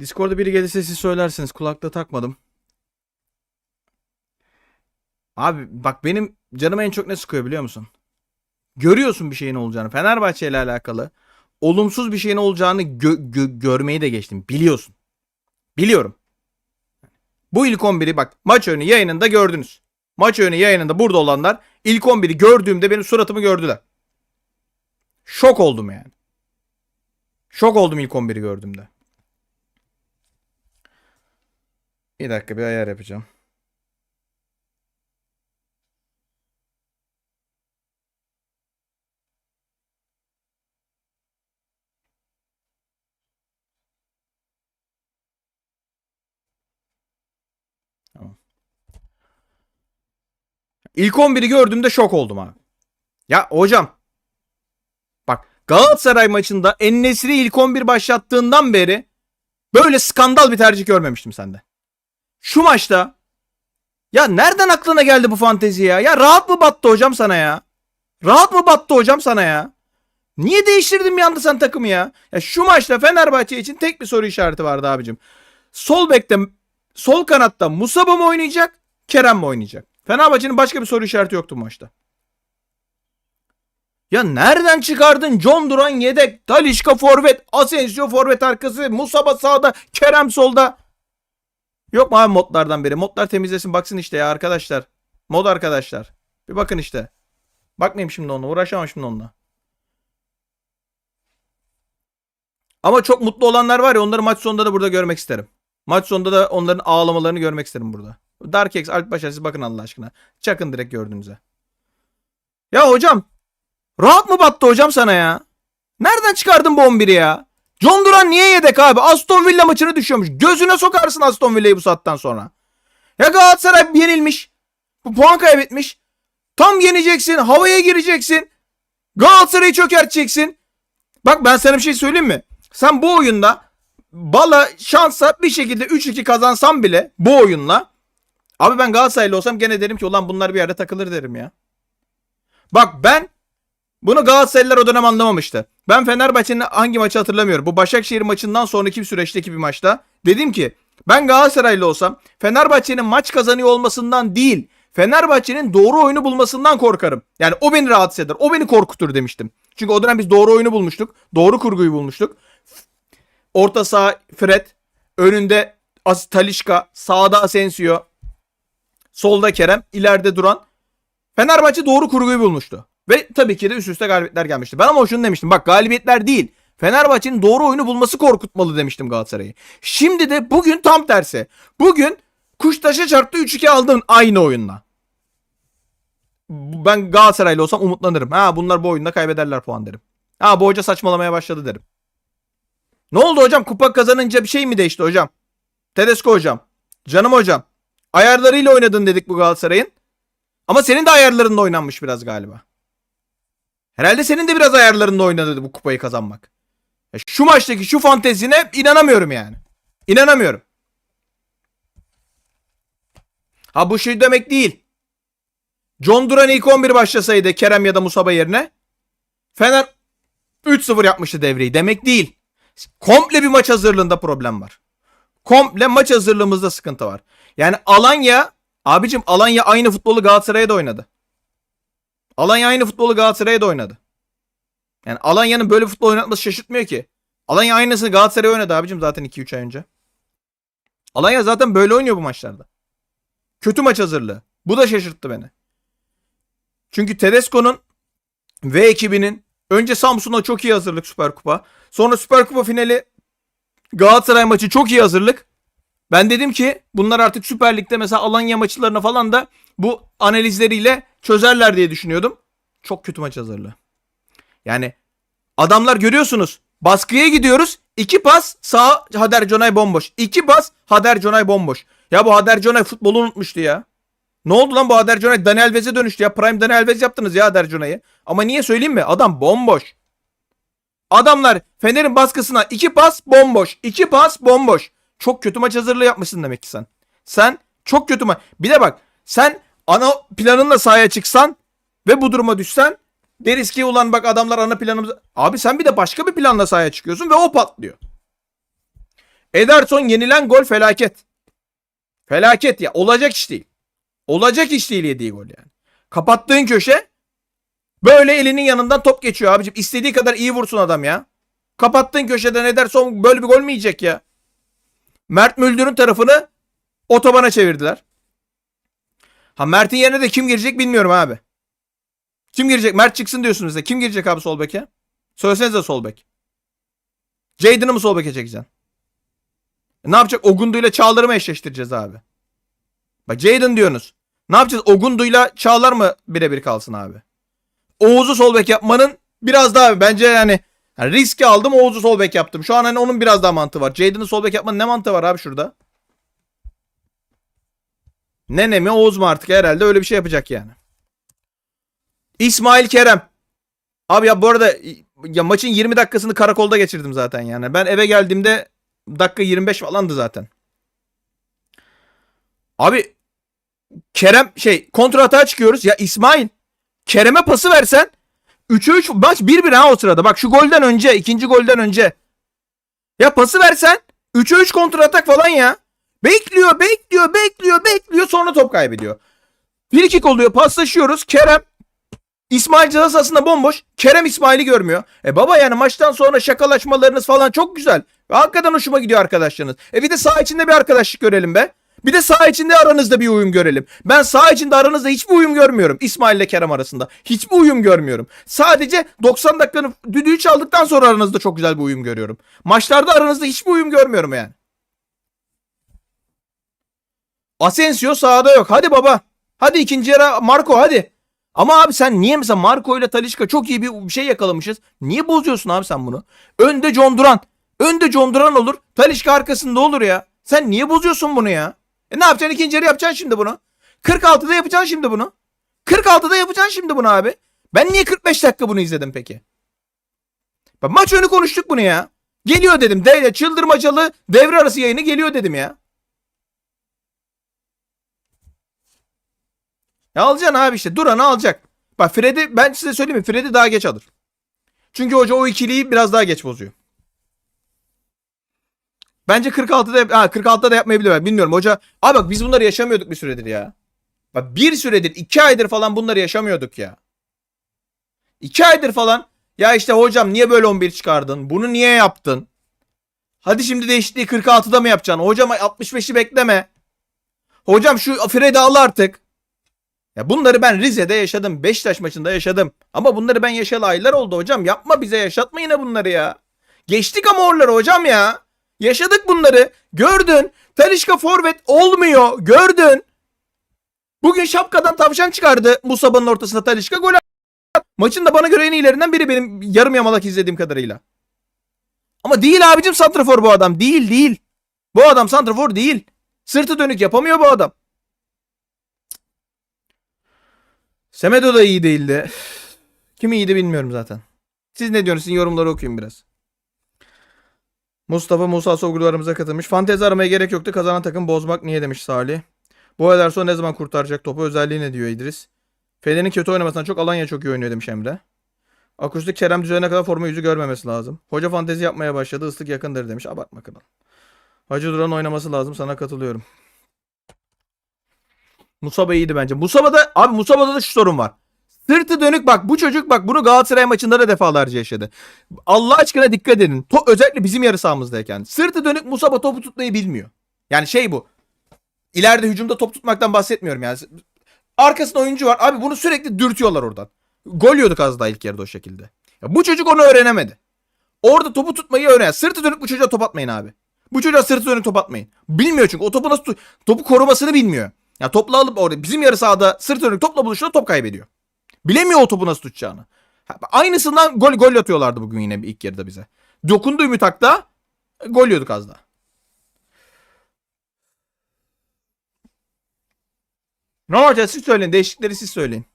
Discord'da biri gelirse siz söylersiniz. Kulaklığı takmadım. Abi bak benim canımı en çok ne sıkıyor biliyor musun? Görüyorsun bir şeyin olacağını. Fenerbahçe ile alakalı olumsuz bir şeyin olacağını gö- gö- görmeyi de geçtim. Biliyorsun. Biliyorum. Bu ilk 11'i bak maç önü yayınında gördünüz. Maç önü yayınında burada olanlar ilk 11'i gördüğümde benim suratımı gördüler. Şok oldum yani. Şok oldum ilk 11'i gördüğümde. Bir dakika bir ayar yapacağım. İlk 11'i gördüğümde şok oldum abi. Ya hocam. Bak Galatasaray maçında Ennesiri ilk 11 başlattığından beri böyle skandal bir tercih görmemiştim sende. Şu maçta ya nereden aklına geldi bu fantezi ya? Ya rahat mı battı hocam sana ya? Rahat mı battı hocam sana ya? Niye değiştirdin bir anda sen takımı ya? Ya şu maçta Fenerbahçe için tek bir soru işareti vardı abicim. Sol bekte sol kanatta Musaba mı oynayacak? Kerem mi oynayacak? Fenerbahçe'nin başka bir soru işareti yoktu bu maçta. Ya nereden çıkardın? John Duran yedek, Talişka forvet, Asensio forvet arkası, Musaba sağda, Kerem solda. Yok mu abi modlardan biri? Modlar temizlesin baksın işte ya arkadaşlar. Mod arkadaşlar. Bir bakın işte. Bakmayayım şimdi onunla. Uğraşamam şimdi onunla. Ama çok mutlu olanlar var ya onları maç sonunda da burada görmek isterim. Maç sonunda da onların ağlamalarını görmek isterim burada. Dark X, Alp Başar siz bakın Allah aşkına. Çakın direkt gördüğünüze. Ya hocam. Rahat mı battı hocam sana ya? Nereden çıkardın bu 11'i ya? John Duran niye yedek abi? Aston Villa maçını düşüyormuş. Gözüne sokarsın Aston Villa'yı bu saatten sonra. Ya Galatasaray yenilmiş. Puan kaybetmiş. Tam yeneceksin. Havaya gireceksin. Galatasaray'ı çökerteceksin. Bak ben sana bir şey söyleyeyim mi? Sen bu oyunda bala şansa bir şekilde 3-2 kazansan bile bu oyunla Abi ben Galatasaraylı olsam gene derim ki ulan bunlar bir yerde takılır derim ya. Bak ben bunu Galatasaraylılar o dönem anlamamıştı. Ben Fenerbahçe'nin hangi maçı hatırlamıyorum. Bu Başakşehir maçından sonraki bir süreçteki bir maçta. Dedim ki ben Galatasaraylı olsam Fenerbahçe'nin maç kazanıyor olmasından değil. Fenerbahçe'nin doğru oyunu bulmasından korkarım. Yani o beni rahatsız eder. O beni korkutur demiştim. Çünkü o dönem biz doğru oyunu bulmuştuk. Doğru kurguyu bulmuştuk. Orta saha Fred. Önünde Talişka. Sağda Asensio. Solda Kerem. ileride duran. Fenerbahçe doğru kurguyu bulmuştu. Ve tabii ki de üst üste galibiyetler gelmişti. Ben ama şunu demiştim. Bak galibiyetler değil. Fenerbahçe'nin doğru oyunu bulması korkutmalı demiştim Galatasaray'ı. Şimdi de bugün tam tersi. Bugün Kuştaş'a çarptı 3-2 aldın aynı oyunla. Ben Galatasaraylı olsam umutlanırım. Ha bunlar bu oyunda kaybederler puan derim. Ha bu hoca saçmalamaya başladı derim. Ne oldu hocam? Kupa kazanınca bir şey mi değişti hocam? Tedesco hocam. Canım hocam. Ayarlarıyla oynadın dedik bu Galatasaray'ın. Ama senin de ayarlarında oynanmış biraz galiba. Herhalde senin de biraz ayarlarında oynadı bu kupayı kazanmak. Ya şu maçtaki şu fantezine inanamıyorum yani. İnanamıyorum. Ha bu şey demek değil. John Duran ilk 11 başlasaydı Kerem ya da Musaba yerine Fener 3-0 yapmıştı devreyi. Demek değil. Komple bir maç hazırlığında problem var. Komple maç hazırlığımızda sıkıntı var. Yani Alanya abicim Alanya aynı futbolu Galatasaray'a da oynadı. Alanya aynı futbolu Galatasaray'a da oynadı. Yani Alanya'nın böyle futbol oynatması şaşırtmıyor ki. Alanya aynısını Galatasaray'a oynadı abicim zaten 2-3 ay önce. Alanya zaten böyle oynuyor bu maçlarda. Kötü maç hazırlığı. Bu da şaşırttı beni. Çünkü Tedesco'nun ve ekibinin önce Samsun'a çok iyi hazırlık Süper Kupa. Sonra Süper Kupa finali Galatasaray maçı çok iyi hazırlık. Ben dedim ki bunlar artık Süper Lig'de mesela Alanya maçlarına falan da bu analizleriyle çözerler diye düşünüyordum. Çok kötü maç hazırlığı. Yani adamlar görüyorsunuz baskıya gidiyoruz. İki pas sağ Hader Conay bomboş. İki pas Hader Conay bomboş. Ya bu Hader Conay futbolu unutmuştu ya. Ne oldu lan bu Hader Conay? Daniel Vez'e dönüştü ya. Prime Daniel Vez yaptınız ya Hader Conay'ı. Ama niye söyleyeyim mi? Adam bomboş. Adamlar Fener'in baskısına iki pas bomboş. iki pas bomboş. Çok kötü maç hazırlığı yapmışsın demek ki sen. Sen çok kötü maç. Bir de bak sen ana planınla sahaya çıksan ve bu duruma düşsen deriz ki ulan bak adamlar ana planımız. Abi sen bir de başka bir planla sahaya çıkıyorsun ve o patlıyor. Ederson yenilen gol felaket. Felaket ya. Olacak iş değil. Olacak iş değil yediği gol yani. Kapattığın köşe böyle elinin yanından top geçiyor abicim. İstediği kadar iyi vursun adam ya. Kapattığın köşeden Ederson böyle bir gol mü yiyecek ya? Mert Müldür'ün tarafını otobana çevirdiler. Ha Mert'in yerine de kim girecek bilmiyorum abi. Kim girecek? Mert çıksın diyorsunuz da. Kim girecek abi sol beke? Söylesenize sol bek. Jadon'ı mı sol beke çekeceksin? E ne yapacak? Ogundu ile Çağlar'ı mı eşleştireceğiz abi? Bak Jadon diyorsunuz. Ne yapacağız? Ogundu'yla Çağlar mı birebir kalsın abi? Oğuz'u sol bek yapmanın biraz daha bence yani, yani riski aldım Oğuz'u sol bek yaptım. Şu an hani onun biraz daha mantığı var. Jadon'ı sol bek yapmanın ne mantığı var abi şurada? Nene mi Oğuz mu artık herhalde öyle bir şey yapacak yani. İsmail Kerem. Abi ya bu arada ya maçın 20 dakikasını karakolda geçirdim zaten yani. Ben eve geldiğimde dakika 25 falandı zaten. Abi Kerem şey kontra atağa çıkıyoruz. Ya İsmail Kerem'e pası versen 3'e 3 maç 1-1 ha o sırada. Bak şu golden önce ikinci golden önce. Ya pası versen 3'e 3 kontra atak falan ya. Bekliyor bekliyor bekliyor bekliyor sonra top kaybediyor. Bir kick oluyor paslaşıyoruz. Kerem İsmail ceza sahasında bomboş. Kerem İsmail'i görmüyor. E baba yani maçtan sonra şakalaşmalarınız falan çok güzel. Ve hakikaten hoşuma gidiyor arkadaşlarınız. E bir de saha içinde bir arkadaşlık görelim be. Bir de saha içinde aranızda bir uyum görelim. Ben saha içinde aranızda hiçbir uyum görmüyorum. İsmail ile Kerem arasında. Hiçbir uyum görmüyorum. Sadece 90 dakikanın düdüğü çaldıktan sonra aranızda çok güzel bir uyum görüyorum. Maçlarda aranızda hiçbir uyum görmüyorum yani. Asensio sahada yok. Hadi baba. Hadi ikinci yere Marco hadi. Ama abi sen niye mesela Marco ile Talişka çok iyi bir şey yakalamışız. Niye bozuyorsun abi sen bunu? Önde John Duran. Önde John Duran olur. Talişka arkasında olur ya. Sen niye bozuyorsun bunu ya? E ne yapacaksın ikinci yarı yapacaksın şimdi bunu. 46'da yapacaksın şimdi bunu. 46'da yapacaksın şimdi bunu abi. Ben niye 45 dakika bunu izledim peki? Bak maç önü konuştuk bunu ya. Geliyor dedim. De, çıldırmacalı devre arası yayını geliyor dedim ya. Ya alacaksın abi işte. Duran'ı alacak. Bak Fred'i ben size söyleyeyim mi? Fred'i daha geç alır. Çünkü hoca o ikiliyi biraz daha geç bozuyor. Bence 46'da ha 46'da da yapmayabilir. Bilmiyorum hoca. Abi bak biz bunları yaşamıyorduk bir süredir ya. Bak bir süredir iki aydır falan bunları yaşamıyorduk ya. İki aydır falan. Ya işte hocam niye böyle 11 çıkardın? Bunu niye yaptın? Hadi şimdi değişikliği 46'da mı yapacaksın? Hocam 65'i bekleme. Hocam şu Fred'i al artık. Ya bunları ben Rize'de yaşadım. Beşiktaş maçında yaşadım. Ama bunları ben yaşayalı aylar oldu hocam. Yapma bize yaşatma yine bunları ya. Geçtik ama oraları hocam ya. Yaşadık bunları. Gördün. Talişka forvet olmuyor. Gördün. Bugün şapkadan tavşan çıkardı Musaba'nın ortasında Talişka gol. Maçın da bana göre en iyilerinden biri benim yarım yamalak izlediğim kadarıyla. Ama değil abicim santrafor bu adam. Değil değil. Bu adam santrafor değil. Sırtı dönük yapamıyor bu adam. Semedo da iyi değildi. Kim iyiydi bilmiyorum zaten. Siz ne diyorsunuz? Yorumları okuyun biraz. Mustafa Musa Soglu aramıza katılmış. Fantezi aramaya gerek yoktu. Kazanan takım bozmak niye demiş Salih. Bu Ederson ne zaman kurtaracak topu? Özelliği ne diyor İdris. Fener'in kötü oynamasından çok Alanya çok iyi oynuyor demiş Emre. Akustik Kerem düzenine kadar forma yüzü görmemesi lazım. Hoca fantezi yapmaya başladı. Islık yakındır demiş. Abartma kral. Hacı Duran oynaması lazım. Sana katılıyorum. Musaba iyiydi bence. Musaba'da abi Musaba'da da şu sorun var. Sırtı dönük bak bu çocuk bak bunu Galatasaray maçında da defalarca yaşadı. Allah aşkına dikkat edin. To özellikle bizim yarı sahamızdayken. Sırtı dönük Musaba topu tutmayı bilmiyor. Yani şey bu. İleride hücumda top tutmaktan bahsetmiyorum yani. Arkasında oyuncu var. Abi bunu sürekli dürtüyorlar oradan. Gol yiyorduk az daha ilk yarıda o şekilde. Ya bu çocuk onu öğrenemedi. Orada topu tutmayı öğren. Sırtı dönük bu çocuğa top atmayın abi. Bu çocuğa sırtı dönük top atmayın. Bilmiyor çünkü o topu nasıl topu korumasını bilmiyor. Ya topla alıp orada bizim yarı sahada sırt dönük topla buluştuğunda top kaybediyor. Bilemiyor o topu nasıl tutacağını. Aynısından gol gol atıyorlardı bugün yine ilk yarıda bize. Dokundu Ümit Ak'ta gol yiyorduk az daha. Ne olacak siz söyleyin. Değişiklikleri siz söyleyin.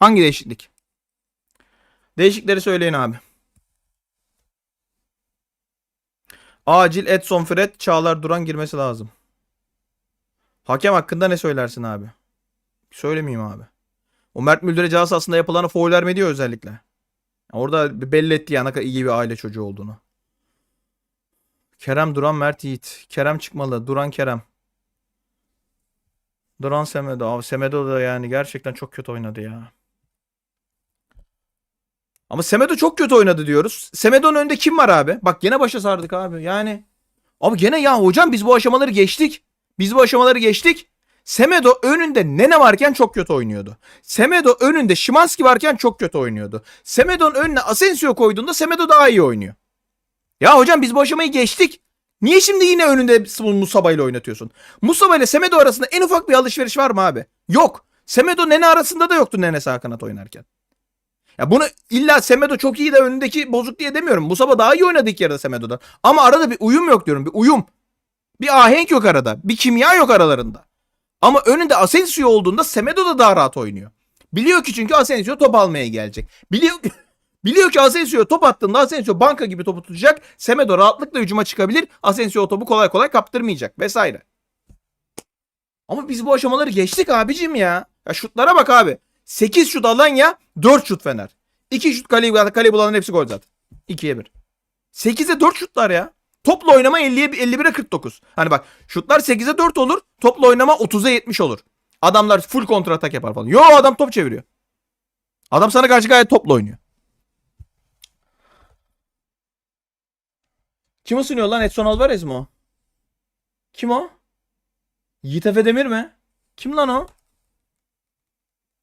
Hangi değişiklik? Değişikleri söyleyin abi. Acil Edson Fred Çağlar Duran girmesi lazım. Hakem hakkında ne söylersin abi? Söylemeyeyim abi. O Mert Müldür'e cihaz aslında yapılanı foul ya özellikle. Orada belli etti ya ne kadar iyi bir aile çocuğu olduğunu. Kerem Duran Mert Yiğit. Kerem çıkmalı. Duran Kerem. Duran Semedo. Abi Semedo da yani gerçekten çok kötü oynadı ya. Ama Semedo çok kötü oynadı diyoruz. Semedo'nun önünde kim var abi? Bak gene başa sardık abi. Yani abi gene ya hocam biz bu aşamaları geçtik. Biz bu aşamaları geçtik. Semedo önünde Nene varken çok kötü oynuyordu. Semedo önünde Şimanski varken çok kötü oynuyordu. Semedo'nun önüne Asensio koyduğunda Semedo daha iyi oynuyor. Ya hocam biz bu aşamayı geçtik. Niye şimdi yine önünde Musaba ile oynatıyorsun? Musaba ile Semedo arasında en ufak bir alışveriş var mı abi? Yok. Semedo Nene arasında da yoktu Nene sağ kanat oynarken. Ya bunu illa Semedo çok iyi de önündeki bozuk diye demiyorum. Musaba daha iyi oynadı ilk yarıda Semedo'dan. Ama arada bir uyum yok diyorum. Bir uyum. Bir ahenk yok arada. Bir kimya yok aralarında. Ama önünde Asensio olduğunda Semedo da daha rahat oynuyor. Biliyor ki çünkü Asensio top almaya gelecek. Biliyor ki Biliyor ki Asensio top attığında Asensio banka gibi topu tutacak. Semedo rahatlıkla hücuma çıkabilir. Asensio topu kolay kolay kaptırmayacak vesaire. Ama biz bu aşamaları geçtik abicim ya. Ya şutlara bak abi. 8 şut Alanya, 4 şut Fener. 2 şut kaleyi, kaleyi bulanların hepsi gol zaten. 2'ye 1. 8'e 4 şutlar ya. Topla oynama 50'ye 51'e 49. Hani bak şutlar 8'e 4 olur. Topla oynama 30'a 70 olur. Adamlar full kontra atak yapar falan. Yo adam top çeviriyor. Adam sana karşı gayet topla oynuyor. Kim ısınıyor lan? Edson Alvarez mi o? Kim o? Yiğit Efe Demir mi? Kim lan o?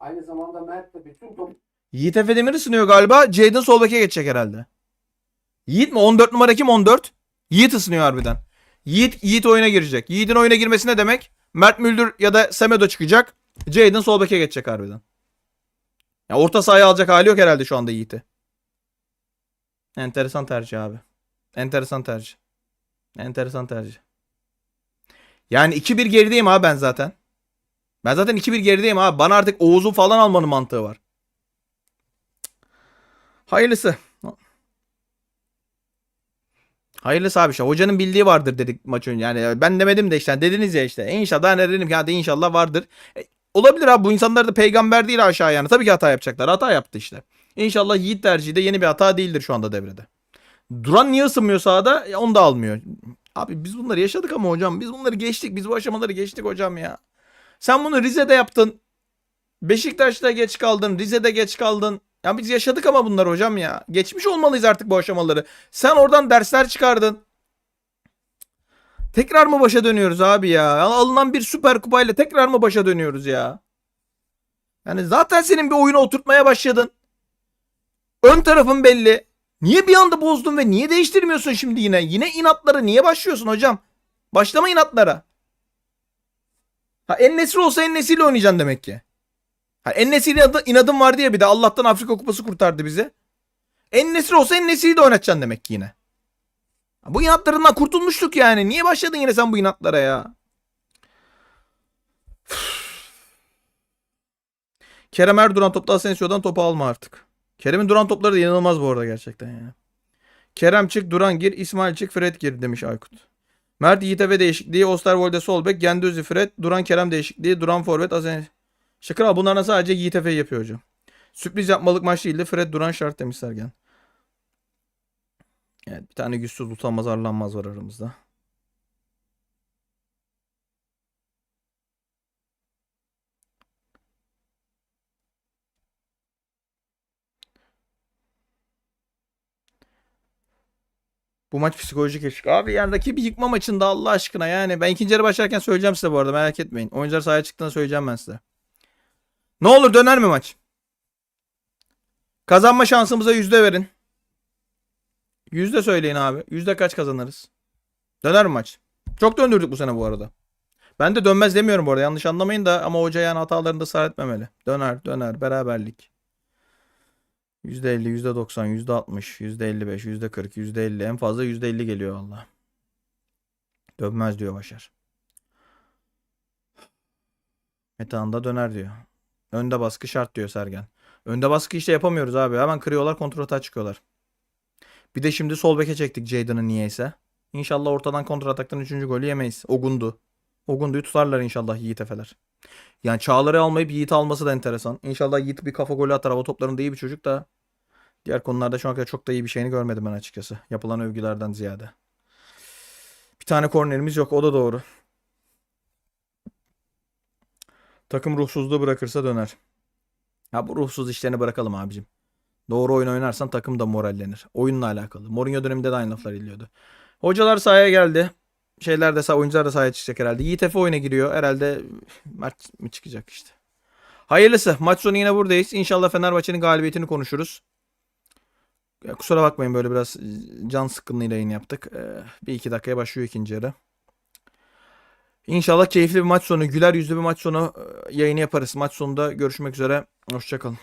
Aynı zamanda Mert de bütün top Yiğit Efe Demir ısınıyor galiba. Jadon sol beke geçecek herhalde. Yiğit mi? 14 numara kim? 14. Yiğit ısınıyor harbiden. Yiğit, Yiğit oyuna girecek. Yiğit'in oyuna girmesi ne demek? Mert Müldür ya da Semedo çıkacak. Jadon sol beke geçecek harbiden. Ya orta sahaya alacak hali yok herhalde şu anda Yiğit'i. Enteresan tercih abi. Enteresan tercih. Enteresan tercih. Yani 2-1 gerideyim abi ben zaten. Ben zaten 2-1 gerideyim abi. Bana artık Oğuz'u falan almanın mantığı var. Hayırlısı. Hayırlısı abi işte. Hocanın bildiği vardır dedik maç önce. Yani ben demedim de işte. Dediniz ya işte. İnşallah ben de dedim ki hadi inşallah vardır. E, olabilir abi bu insanlar da peygamber değil aşağı yani. Tabii ki hata yapacaklar. Hata yaptı işte. İnşallah Yiğit tercihi de yeni bir hata değildir şu anda devrede. Duran niye ısınmıyor sahada? Ya onu da almıyor. Abi biz bunları yaşadık ama hocam. Biz bunları geçtik. Biz bu aşamaları geçtik hocam ya. Sen bunu Rize'de yaptın. Beşiktaş'ta geç kaldın. Rize'de geç kaldın. Ya biz yaşadık ama bunlar hocam ya. Geçmiş olmalıyız artık bu aşamaları. Sen oradan dersler çıkardın. Tekrar mı başa dönüyoruz abi ya? Alınan bir süper kupayla tekrar mı başa dönüyoruz ya? Yani zaten senin bir oyunu oturtmaya başladın. Ön tarafın belli. Niye bir anda bozdun ve niye değiştirmiyorsun şimdi yine? Yine inatlara niye başlıyorsun hocam? Başlama inatlara. Ha en nesri olsa en nesiyle oynayacaksın demek ki. Ha en nesri inadım var diye bir de Allah'tan Afrika kupası kurtardı bizi. En nesri olsa en nesriyi de oynatacaksın demek ki yine. Bu inatlarından kurtulmuştuk yani. Niye başladın yine sen bu inatlara ya? Kerem Erduran topta Asensio'dan topu alma artık. Kerem'in duran topları da inanılmaz bu arada gerçekten ya. Kerem çık, Duran gir, İsmail çık, Fred gir demiş Aykut. Mert Yiğiteve değişikliği, Osterwolde sol bek, Gendüzi Fred, Duran Kerem değişikliği, Duran forvet, Azen. Şakır abi bunlardan sadece Yiğitefe yapıyor hocam. Sürpriz yapmalık maç değildi. Fred Duran şart demiş Sergen. Evet bir tane güçsüz utanmaz arlanmaz var aramızda. Bu maç psikolojik eşik. Abi yani rakibi yıkma maçında Allah aşkına yani. Ben ikinci yarı başlarken söyleyeceğim size bu arada merak etmeyin. Oyuncular sahaya çıktığında söyleyeceğim ben size. Ne olur döner mi maç? Kazanma şansımıza yüzde verin. Yüzde söyleyin abi. Yüzde kaç kazanırız? Döner mi maç? Çok döndürdük bu sene bu arada. Ben de dönmez demiyorum bu arada. Yanlış anlamayın da ama hoca yani hatalarını da ısrar etmemeli. Döner, döner, beraberlik. %50, %90, %60, %55, %40, %50 en fazla %50 geliyor valla. Dönmez diyor Başar. Metehan'da döner diyor. Önde baskı şart diyor Sergen. Önde baskı işte yapamıyoruz abi. Hemen kırıyorlar kontrata çıkıyorlar. Bir de şimdi sol beke çektik Jadon'ı niyeyse. İnşallah ortadan kontrataktan 3. golü yemeyiz. Ogundu. Ogundu'yu tutarlar inşallah Yiğit Efeler. Yani Çağlar'ı almayıp Yiğit alması da enteresan. İnşallah Yiğit bir kafa golü atar. Hava toplarında iyi bir çocuk da. Diğer konularda şu an kadar çok da iyi bir şeyini görmedim ben açıkçası. Yapılan övgülerden ziyade. Bir tane kornerimiz yok. O da doğru. Takım ruhsuzluğu bırakırsa döner. Ya bu ruhsuz işlerini bırakalım abicim. Doğru oyun oynarsan takım da morallenir. Oyunla alakalı. Mourinho döneminde de aynı laflar ediliyordu. Hocalar sahaya geldi. Şeyler de sah oyuncular da sahaya çıkacak herhalde. Yiğit Efe oyuna giriyor. Herhalde maç mı çıkacak işte. Hayırlısı. Maç sonu yine buradayız. İnşallah Fenerbahçe'nin galibiyetini konuşuruz. Ya kusura bakmayın böyle biraz can sıkkınlığıyla yayın yaptık. Ee, bir iki dakikaya başlıyor ikinci yarı. İnşallah keyifli bir maç sonu, güler yüzlü bir maç sonu e, yayını yaparız. Maç sonunda görüşmek üzere. Hoşçakalın.